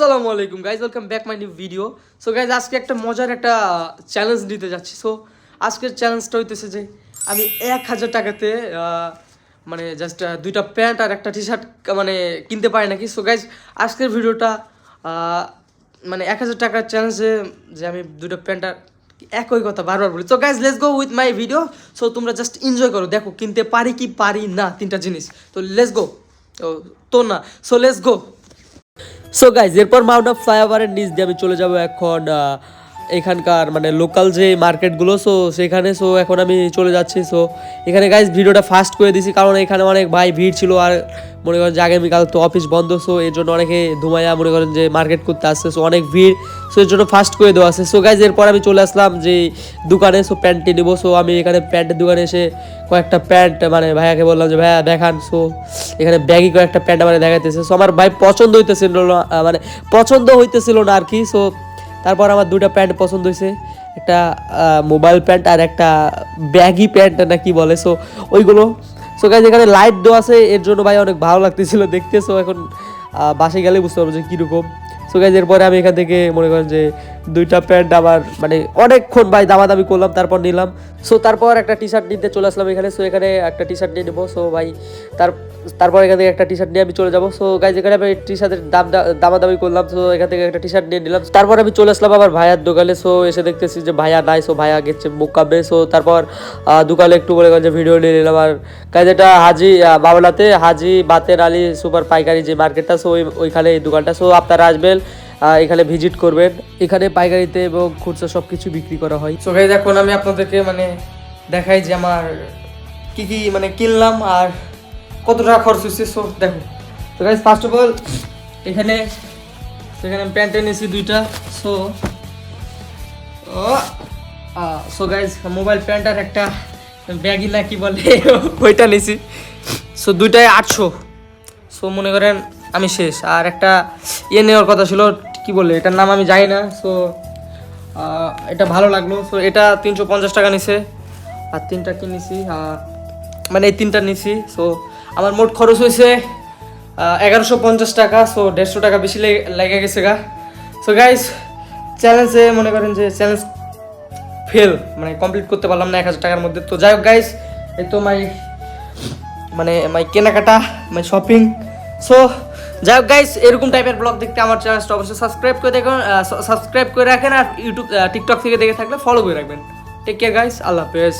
আসসালামু আলাইকুম guys welcome back my new video so guys আজকে একটা মজার একটা চ্যালেঞ্জ নিতে যাচ্ছি। সো আজকের চ্যালেঞ্জটা হইতেছে যে, আমি এক হাজার টাকাতে মানে জাস্ট দুইটা প্যান্ট আর একটা টি শার্ট মানে কিনতে পারি নাকি? সো গাইজ আজকের ভিডিওটা মানে এক হাজার টাকার চ্যালেঞ্জে যে আমি দুটো প্যান্ট আর একই কথা বারবার বলি। তো guys let's go with my video so তোমরা জাস্ট এনজয় করো। দেখো, কিনতে পারি কি পারি না তিনটা জিনিস। তো লেটস গো তো না। So let's go so guys এরপর মাউন্ট অফ ফ্লাইওভারের নিচ দিয়ে আমি চলে যাব এখন এখানকার মানে লোকাল যে মার্কেটগুলো সো সেখানে সো এখন আমি চলে যাচ্ছি সো এখানে গাইজ ভিডিওটা ফাস্ট করে দিছি, কারণ এখানে অনেক ভাই ভিড় ছিল আর মনে করেন যে আগামীকাল তো অফিস বন্ধ সো এর জন্য অনেকে ধুমাইয়া মনে করেন যে মার্কেট করতে আসছে সো অনেক ভিড় সো এর জন্য ফাস্ট করে দেওয়া আছে। সো গাইজ এরপর আমি চলে আসলাম যে দোকানে সো প্যান্টটি নেব সো আমি এখানে প্যান্টের দোকানে এসে কয়েকটা প্যান্ট মানে ভাইয়াকে বললাম যে, ভাইয়া, দেখান। সো এখানে ব্যাগি কয়েকটা প্যান্ট আমার দেখাইতেছে। সো আমার ভাই পছন্দ হইতেছিল না মানে পছন্দ হইতেছিল না আর কি সো তারপর আমার দুটা প্যান্ট পছন্দ হয়েছে, একটা মোবাইল প্যান্ট আর একটা ব্যাগি প্যান্ট না কি বলে সো ওইগুলো। সো গাইজ এখানে লাইট দেওয়া আছে, এর জন্য ভাই অনেক ভালো লাগতেছিল দেখতে সো এখন বাসে গেলে বুঝতে পারব যে কীরকম। সো গাইজ এরপরে আমি এখান থেকে মনে করেন যে দুইটা প্যান্ট আবার মানে অনেকক্ষণ ভাই দামাদামি করলাম, তারপর নিলাম। সো তারপর একটা টি শার্ট নিতে চলে আসলাম এখানে। সো এখানে একটা টি শার্ট নিয়ে নেব। সো ভাই, তার, তারপর এখান থেকে একটা টি শার্ট নিয়ে আমি চলে যাব। সো গাইজ এখানে আমি টি শার্টের দাম দামাদামি করলাম। সো এখান থেকে একটা টি শার্ট নিয়ে নিলাম। তারপর আমি চলে আসলাম আবার ভাইয়ার দোকানে। সো এসে দেখতেছি যে ভাইয়া নাই। সো ভাইয়া গেছে কামড়ে। সো তারপর দোকানে একটু বলে যে ভিডিও নিয়ে নিলাম। আর গাইজ এটা হাজি বাবলাতে হাজি বাতের আলী সুপার পাইকারি যে মার্কেটটা সো ওই- ওইখানে এই দোকানটা। সো আপনারা আসবেন। এখানে ভিজিট করবেন। এখানে পাইকারিতে এবং খুচরা সব কিছু বিক্রি করা হয়। সো গাইজ এখন আমি আপনাদেরকে মানে দেখাই যে আমার কি কি মানে কিনলাম আর কত টাকা খরচ হচ্ছে সো দেখো। তো গাইজ ফার্স্ট অফ অল এখানে, সেখানে প্যান্ট এনেছি দুইটা। So so guys mobile pant আর একটা ব্যাগই না কি বলে, ওইটা নিছি সো দুইটাই আটশো। সো মনে করেন আমি শেষ। আর একটা ইয়ে নেওয়ার কথা ছিল কি বলে, এটার নাম আমি জানি না সো এটা ভালো লাগল। সো এটা তিনশো পঞ্চাশ টাকা নিছে। আর তিনটা কি নিছি? মানে এই তিনটা নিছি। সো আমার মোট খরচ হয়েছে এগারোশো পঞ্চাশ টাকা। সো দেড়শো টাকা বেশি লেগে- গেছে গা। সো গাইস চ্যালেঞ্জে মনে করেন যে চ্যালেঞ্জ ফেল মানে কমপ্লিট করতে পারলাম না এক হাজার টাকার মধ্যে। তো যাই হোক গাইস এই তো মাই মানে মাই কেনাকাটা মাই শপিং সো যাই হোক গাইস এরকম টাইপের ব্লগ দেখতে আমার চ্যানেলটা অবশ্যই সাবস্ক্রাইব করে দেখুন সাবস্ক্রাইব করে রাখেন আর ইউটিউব টিকটক থেকে দেখে থাকলে ফলো করে রাখবেন। টেক কেয়ার গাইস আল্লাহ হাফেজ।